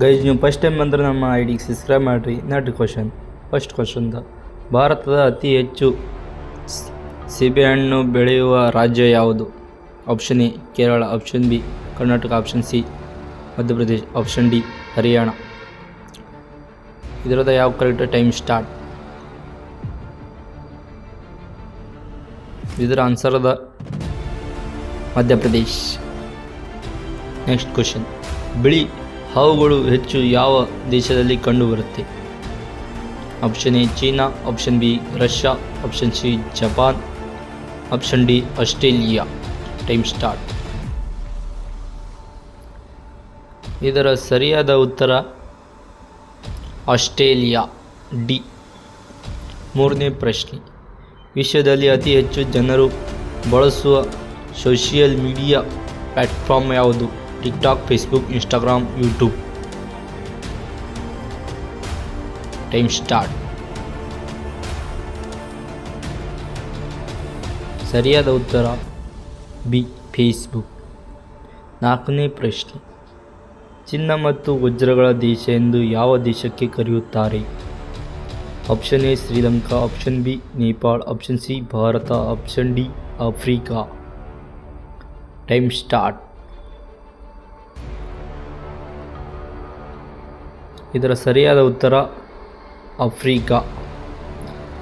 Guys ನೀವು first time ಬಂದರೆ ನಮ್ಮ ಐ ಡಿಗೆ ಸಬ್ಸ್ಕ್ರೈಬ್ ಮಾಡಿರಿ. ನಾಟ್ ಕ್ವಶನ್ ಫಸ್ಟ್ ಕ್ವಶನ್ದ ಭಾರತದ ಅತಿ ಹೆಚ್ಚು ಸೀಬೆಹಣ್ಣು ಬೆಳೆಯುವ ರಾಜ್ಯ ಯಾವುದು? Option A Kerala. Option B Karnataka. Option C Madhya Pradesh. Option D Haryana. ಇದರದ ಯಾವ ಕರೆಕ್ಟ್ ಟೈಮ್ ಸ್ಟಾರ್ಟ್ ಇದರ ಆನ್ಸರ್ ಅದ ಮಧ್ಯಪ್ರದೇಶ್. ನೆಕ್ಸ್ಟ್ ಕ್ವಶನ್ ಬಿಳಿ ಹಾವುಗಳು ಹೆಚ್ಚು ಯಾವ ದೇಶದಲ್ಲಿ ಕಂಡುಬರುತ್ತೆ? Option A China. Option B Russia. Option C Japan. Option D Australia. Time start ಇದರ ಸರಿಯಾದ ಉತ್ತರ, ಆಸ್ಟ್ರೇಲಿಯಾ. ಡಿ ಮೂರನೇ ಪ್ರಶ್ನೆ. ವಿಶ್ವದಲ್ಲಿ ಅತಿ ಹೆಚ್ಚು ಜನರು ಬಳಸುವ ಸೋಷಿಯಲ್ ಮೀಡಿಯಾ ಪ್ಲ್ಯಾಟ್ಫಾರ್ಮ್ ಯಾವುದು? TikTok Facebook Instagram YouTube time start ಸರಿಯಾದ ಉತ್ತರ, ಬಿ ಫೇಸ್ಬುಕ್ ನಾಲ್ಕನೇ ಪ್ರಶ್ನೆ. ಚಿನ್ನ ಮತ್ತು ವಜ್ರಗಳ ದೇಶ ಎಂದು ಯಾವ ದೇಶಕ್ಕೆ ಕರೆಯುತ್ತಾರೆ? Option A Sri Lanka. Option B Nepal. Option C Bharat. Option D Africa. Time start ಇದರ ಸರಿಯಾದ ಉತ್ತರ ಆಫ್ರಿಕಾ.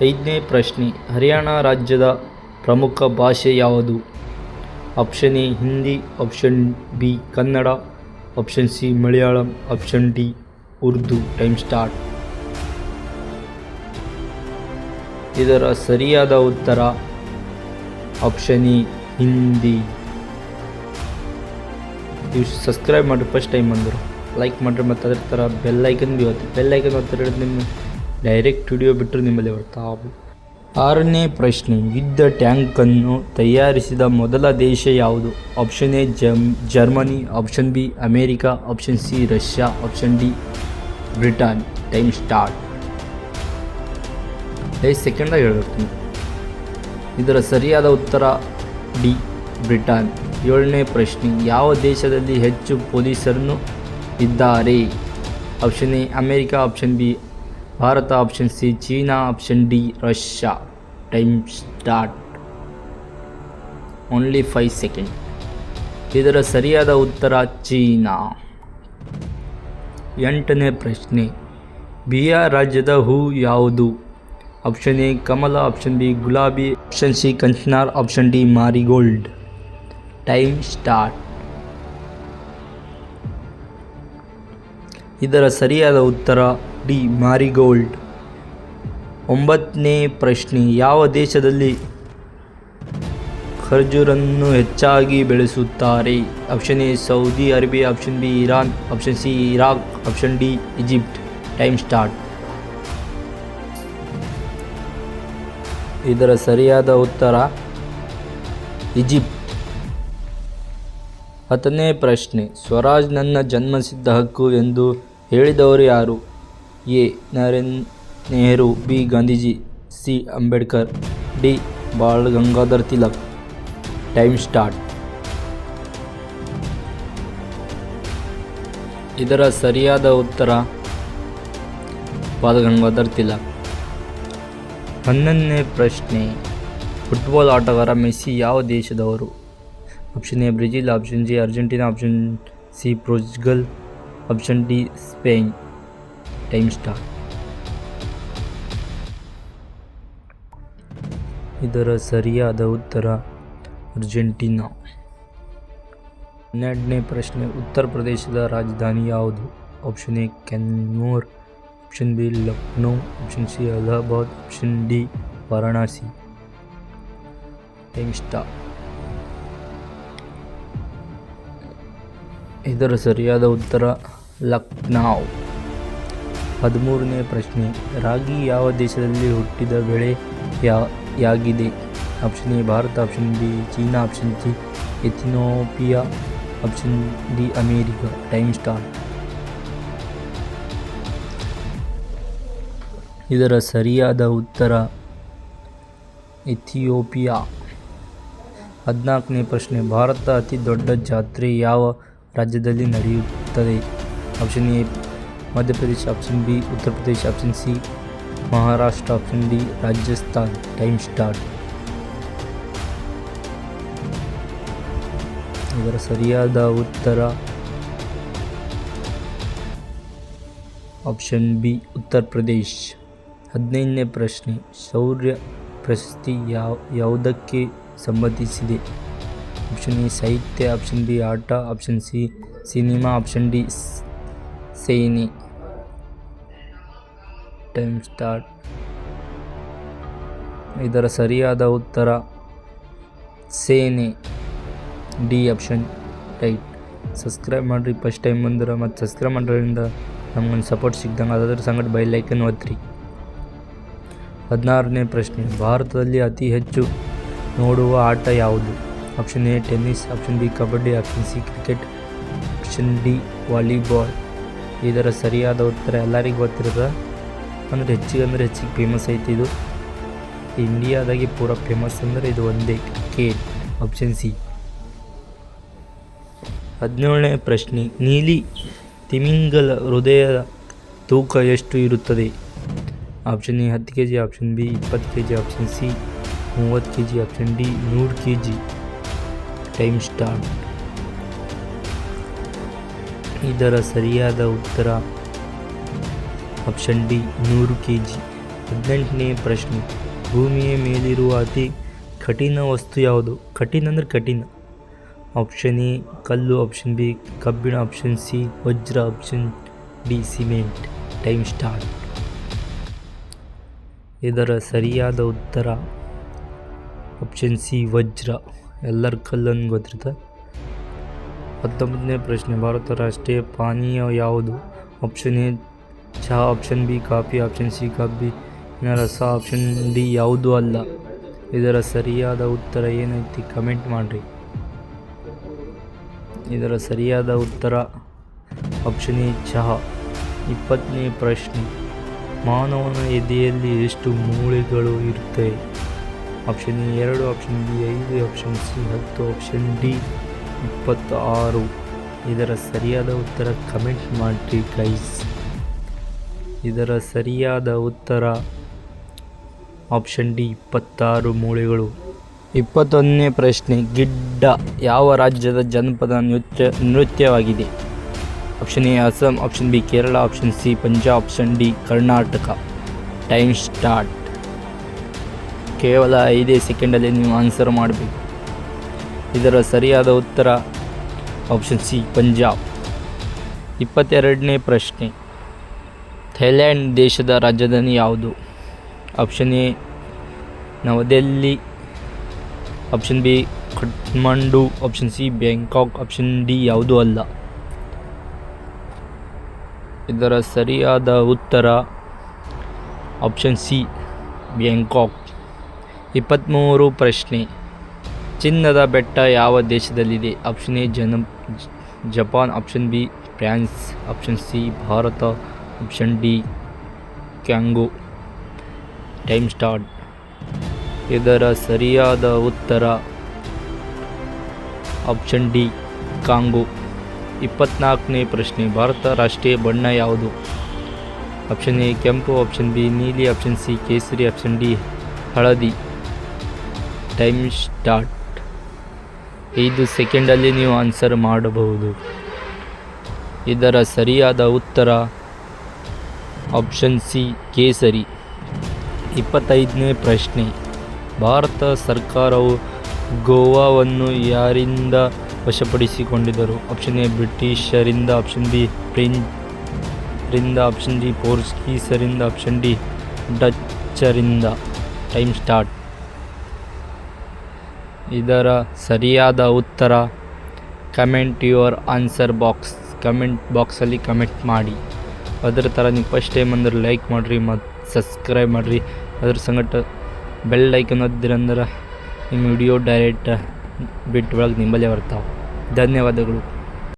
ಐದನೇ ಪ್ರಶ್ನೆ, ಹರಿಯಾಣ ರಾಜ್ಯದ ಪ್ರಮುಖ ಭಾಷೆ ಯಾವುದು? Option A, Hindi, option B, Kannada, option C, Malayalam, option D, Urdu. Time start. ಇದರ ಸರಿಯಾದ ಉತ್ತರ ಆಪ್ಷನ್ ಇ ಹಿಂದಿ. ನೀವು ಸಬ್ಸ್ಕ್ರೈಬ್ ಮಾಡಿ ಫಸ್ಟ್ ಟೈಮ್ ಬಂದರು. ಲೈಕ್ ಮಾಡಿರಿ ಮತ್ತು ಅದ್ರ ಥರ ಬೆಲ್ ಐಕನ್ ಬಿ ಇವತ್ತು ಬೆಲ್ ಐಕನ್ ಒತ್ತಿರ ನಿಮ್ಮ ಡೈರೆಕ್ಟ್ ವಿಡಿಯೋ ಬಿಟ್ಟರೆ ನಿಮ್ಮಲ್ಲಿ ಬರ್ತಾವೆ ಆರನೇ ಪ್ರಶ್ನೆ, ಯುದ್ಧ ಟ್ಯಾಂಕನ್ನು ತಯಾರಿಸಿದ ಮೊದಲ ದೇಶ ಯಾವುದು? Option A gym Germany option B America option C Russia option D Britain time start ಐದು ಸೆಕೆಂಡಾಗಿ ಹೇಳ್ಬೇಕು ನೀವು. ಇದರ ಸರಿಯಾದ ಉತ್ತರ ಡಿ ಬ್ರಿಟನ್ ಏಳನೇ ಪ್ರಶ್ನೆ, ಯಾವ ದೇಶದಲ್ಲಿ ಹೆಚ್ಚು ಪೊಲೀಸರನ್ನು ಇದ್ದಾರೆ. Option A America option B Bharat. Option C China. Option D Russia time start only five second ಇದರ ಸರಿಯಾದ ಉತ್ತರ ಚೀನಾ. ಎಂಟನೇ ಪ್ರಶ್ನೆ, ಬಿಹಾರ್ ರಾಜ್ಯದ ಹೂ ಯಾವುದು? ಆಪ್ಷನ್ ಎ ಕಮಲ. ಆಪ್ಷನ್ ಬಿ ಗುಲಾಬಿ. Option C ಕಂಚನಾರ್. Option D marigold. Time start ಇದರ ಸರಿಯಾದ ಉತ್ತರ ಡಿ ಮಾರಿಗೋಲ್ಡ್. ಒಂಬತ್ತನೇ ಪ್ರಶ್ನೆ, ಯಾವ ದೇಶದಲ್ಲಿ ಖರ್ಜೂರನ್ನು ಹೆಚ್ಚಾಗಿ ಬೆಳೆಸುತ್ತಾರೆ? Option A Saudi Arabia option B Iran option C Iraq option D Egypt time start ಇದರ ಸರಿಯಾದ ಉತ್ತರ, ಈಜಿಪ್ಟ್. ಹತ್ತನೇ ಪ್ರಶ್ನೆ, ಸ್ವರಾಜ್ ನನ್ನ ಜನ್ಮಸಿದ್ಧ ಹಕ್ಕು ಎಂದು ಹೇಳಿದವರು ಯಾರು? A. Naren Nehru B. Gandhiji, C. Ambedkar, D. Bal Gangadhar Tilak. Time start. ಇದರ ಸರಿಯಾದ ಉತ್ತರ ಬಾಲ್ ಗಂಗಾಧರ್ ತಿಲಕ್. ಹನ್ನೊಂದನೇ ಪ್ರಶ್ನೆ. ಫುಟ್ಬಾಲ್ ಆಟಗಾರ ಮೆಸ್ಸಿ ಯಾವ ದೇಶದವರು? Option A Brazil, option G Argentina, option C Portugal. Option D Spain time start ಇದರ ಸರಿಯಾದ ಉತ್ತರ ಅರ್ಜೆಂಟೀನಾ ಹನ್ನೆರಡನೇ ಪ್ರಶ್ನೆ ಉತ್ತರ ಪ್ರದೇಶದ ರಾಜಧಾನಿ ಯಾವುದು option A ಕೆನ್ನೂರ್ option B Lucknow option C Allahabad option D Varanasi time start ಇದರ ಸರಿಯಾದ ಉತ್ತರ ಲಕ್ನೌ. ಹದಿಮೂರನೇ ಪ್ರಶ್ನೆ. ರಾಗಿ ಯಾವ ದೇಶದಲ್ಲಿ ಹುಟ್ಟಿದ ಬೆಳೆ ಯಾಗಿದೆ? Option A, Bharat. Option B, China. Option C Ethiopia option D, America. Time start. ಇದರ ಸರಿಯಾದ ಉತ್ತರ ಇಥಿಯೋಪಿಯಾ ಹದಿನಾಲ್ಕನೇ ಪ್ರಶ್ನೆ. ಭಾರತ ಅತಿ ದೊಡ್ಡ ಜಾತ್ರೆ ಯಾವ ರಾಜ್ಯದಲ್ಲಿ ನಡೆಯುತ್ತದೆ? Option A Madhya Pradesh option B Uttar Pradesh option C Maharashtra option D Rajasthan time start ಇದರ ಸರಿಯಾದ ಉತ್ತರ ಆಪ್ಷನ್ ಬಿ ಉತ್ತರ ಪ್ರದೇಶ್ ಹದಿನೈದನೇ ಪ್ರಶ್ನೆ, ಶೌರ್ಯ ಪ್ರಶಸ್ತಿ ಯಾವ, ಯಾವುದಕ್ಕೆ ಸಂಬಂಧಿಸಿದೆ? ಆಪ್ಷನ್ ಎ ಸಾಹಿತ್ಯ ಆಪ್ಷನ್ ಬಿ ಆಟ option C cinema option D ಸೇನೆ. ಟೈಮ್ ಸ್ಟಾರ್ಟ್ ಇದರ ಸರಿಯಾದ ಉತ್ತರ, ಸೇನೆ. ಡಿ ಆಪ್ಷನ್ ರೈಟ್ ಸಬ್ಸ್ಕ್ರೈಬ್ ಮಾಡಿರಿ ಫಸ್ಟ್ ಟೈಮ್ ಬಂದ್ರೆ ಮತ್ತು ಸಬ್ಸ್ಕ್ರೈಬ್ ಮಾಡೋದ್ರಿಂದ ನಮ್ಗೊಂದು ಸಪೋರ್ಟ್ ಸಿಗ್ದಂಗೆ ಅದ್ರ ಸಂಗಡ ಬೈ ಲೈಕನ್ನು ಒತ್ತಿರಿ ಹದಿನಾರನೇ ಪ್ರಶ್ನೆ, ಭಾರತದಲ್ಲಿ ಅತಿ ಹೆಚ್ಚು ನೋಡುವ ಆಟ ಯಾವುದು? Option A tennis option B kabaddi. Option C cricket option D volleyball ಇದರ ಸರಿಯಾದ ಉತ್ತರ ಎಲ್ಲರಿಗೂ ಗೊತ್ತಿರೋದ ಅಂದರೆ ಹೆಚ್ಚಿಗೆ ಅಂದರೆ ಹೆಚ್ಚಿಗೆ ಫೇಮಸ್ ಐತಿ ಇದು. ಇಂಡಿಯಾದಾಗೆ ಪೂರ ಫೇಮಸ್ ಅಂದರೆ ಇದು ಒಂದೇ ಕೆ ಆಪ್ಷನ್ ಸಿ. ಹದಿನೇಳನೇ ಪ್ರಶ್ನೆ, ನೀಲಿ ತಿಮಿಂಗಲ ಹೃದಯದ ತೂಕ ಎಷ್ಟು ಇರುತ್ತದೆ? ಆಪ್ಷನ್ ಎ ಹತ್ತು ಕೆ ಜಿ ಆಪ್ಷನ್ ಬಿ ಇಪ್ಪತ್ತು ಕೆ ಜಿ ಆಪ್ಷನ್ ಸಿ ಮೂವತ್ತು ಕೆ ಜಿ ಆಪ್ಷನ್ ಡಿ ನೂರು ಕೆ ಜಿ ಟೈಮ್ ಸ್ಟಾರ್ಟ್ ಇದರ ಸರಿಯಾದ ಉತ್ತರ ಆಪ್ಷನ್ ಡಿ, ನೂರು ಕೆ ಜಿ ಹದಿನೆಂಟನೇ ಪ್ರಶ್ನೆ. ಭೂಮಿಯ ಮೇಲಿರುವ ಅತಿ ಕಠಿಣ ವಸ್ತು ಯಾವುದು? ಕಠಿಣ ಅಂದರೆ ಕಠಿಣ. ಆಪ್ಷನ್ ಎ, ಕಲ್ಲು. ಆಪ್ಷನ್ ಬಿ, ಕಬ್ಬಿಣ. ಆಪ್ಷನ್ ಸಿ, ವಜ್ರ. Option D, cement. Time start. ಇದರ ಸರಿಯಾದ ಉತ್ತರ ಆಪ್ಷನ್ ಸಿ, ವಜ್ರ. ಎಲ್ಲರ ಕಲ್ಲನ್ನು ಗೊತ್ತಿರುತ್ತೆ? ಹತ್ತೊಂಬತ್ತನೇ ಪ್ರಶ್ನೆ. ಭಾರತ ರಾಷ್ಟ್ರೀಯ ಪಾನೀಯ ಯಾವುದು? ಆಪ್ಷನ್ ಎ ಚಹಾ option B, coffee. Option C coffee ರಸ. ಆಪ್ಷನ್ ಡಿ, ಯಾವುದೂ ಅಲ್ಲ. ಇದರ ಸರಿಯಾದ ಉತ್ತರ ಏನೈತಿ? ಕಮೆಂಟ್ ಮಾಡಿರಿ. ಇದರ ಸರಿಯಾದ ಉತ್ತರ ಆಪ್ಷನ್ ಎ ಚಹಾ ಇಪ್ಪತ್ತನೇ ಪ್ರಶ್ನೆ. ಮಾನವನ ಎದೆಯಲ್ಲಿ ಎಷ್ಟು ಮೂಳೆಗಳು ಇರುತ್ತವೆ ಆಪ್ಷನ್ ಎ, ಎರಡು ಆಪ್ಷನ್ ಬಿ, ಐದು ಆಪ್ಷನ್ ಸಿ, ಹತ್ತು ಆಪ್ಷನ್ ಡಿ. ಇಪ್ಪತ್ತ ಆರು ಇದರ ಸರಿಯಾದ ಉತ್ತರ ಕಮೆಂಟ್ ಮಾಡಿರಿ ಗೈಸ್ ಇದರ ಸರಿಯಾದ ಉತ್ತರ ಆಪ್ಷನ್ ಡಿ ಇಪ್ಪತ್ತಾರು ಮೂಳೆಗಳು. ಇಪ್ಪತ್ತೊಂದನೇ ಪ್ರಶ್ನೆ, ಗಿಡ್ಡ ಯಾವ ರಾಜ್ಯದ ಜನಪದ ನೃತ್ಯ, ನೃತ್ಯವಾಗಿದೆ? Option A Assam option B Kerala option C Punjab option D Karnataka. Time start ಕೇವಲ ಐದೇ ಸೆಕೆಂಡಲ್ಲಿ ನೀವು ಆನ್ಸರ್ ಮಾಡಬೇಕು. ಇದರ ಸರಿಯಾದ ಉತ್ತರ ಆಪ್ಷನ್ ಸಿ ಪಂಜಾಬ್. ಇಪ್ಪತ್ತೆರಡನೇ ಪ್ರಶ್ನೆ. ಥೈಲ್ಯಾಂಡ್ ದೇಶದ ರಾಜಧಾನಿ ಯಾವುದು? Option A New Delhi option B Kathmandu. Option C Bangkok. Option D ಯಾವುದೂ ಅಲ್ಲ. ಇದರ ಸರಿಯಾದ ಉತ್ತರ ಆಪ್ಷನ್ ಸಿ ಬ್ಯಾಂಕಾಕ್. ಇಪ್ಪತ್ತ್ಮೂರು ಪ್ರಶ್ನೆ. ಚಿನ್ನದ ಬೆಟ್ಟ ಯಾವ ದೇಶದಲ್ಲಿದೆ? ಆಪ್ಷನ್ ಎ ಜನ Japan. Option B France. Option C Bharat. Option D Congo. Time start ಇದರ ಸರಿಯಾದ ಉತ್ತರ ಆಪ್ಷನ್ ಡಿ ಕಾಂಗೋ ಇಪ್ಪತ್ನಾಲ್ಕನೇ ಪ್ರಶ್ನೆ. ಭಾರತ ರಾಷ್ಟ್ರೀಯ ಬಣ್ಣ ಯಾವುದು? ಆಪ್ಷನ್ ಎ ಕೆಂಪು. ಆಪ್ಷನ್ ಬಿ ನೀಲಿ. ಆಪ್ಷನ್ ಸಿ ಕೇಸರಿ. ಆಪ್ಷನ್ ಡಿ ಹಳದಿ. ಟೈಮ್ ಸ್ಟಾರ್ಟ್ ಐದು ಸೆಕೆಂಡಲ್ಲಿ ನೀವು ಆನ್ಸರ್ ಮಾಡಬಹುದು. ಇದರ ಸರಿಯಾದ ಉತ್ತರ ಆಪ್ಷನ್ ಸಿ ಕೇಸರಿ. ಇಪ್ಪತ್ತೈದನೇ ಪ್ರಶ್ನೆ. ಭಾರತ ಸರ್ಕಾರವು ಗೋವಾವನ್ನು ಯಾರಿಂದ ವಶಪಡಿಸಿಕೊಂಡಿದ್ದರು? ಆಪ್ಷನ್ ಎ ಬ್ರಿಟಿಷರಿಂದ ಆಪ್ಷನ್ ಬಿ ಫ್ರೆಂಚ್ರಿಂದ ಆಪ್ಷನ್ ಡಿ ಪೋರ್ಚುಗೀಸರಿಂದ ಆಪ್ಷನ್ ಡಿ ಡಚ್ಚರಿಂದ. ಟೈಮ್ ಸ್ಟಾರ್ಟ್ ಇದರ ಸರಿಯಾದ ಉತ್ತರ comment your answer box, comment ಬಾಕ್ಸಲ್ಲಿ ಕಮೆಂಟ್ ಮಾಡಿ. ಅದರ ಥರ ನೀವು ಫಸ್ಟ್ ಟೈಮ್ ಅಂದ್ರೆ ಲೈಕ್ ಮಾಡಿರಿ ಮತ್ತು ಸಬ್ಸ್ಕ್ರೈಬ್ ಮಾಡಿರಿ. ಅದ್ರ ಸಂಗಟ ಬೆಲ್ ಲೈಕ್ ಒತ್ತಿರಂದ್ರೆ ನಿಮ್ಮ ವಿಡಿಯೋ ಡೈರೆಕ್ಟ್ ಬಿಟ್ಟು ಒಳಗೆ ನಿಂಬಲ್ಲೇ ಬರ್ತಾವೆ. ಧನ್ಯವಾದಗಳು.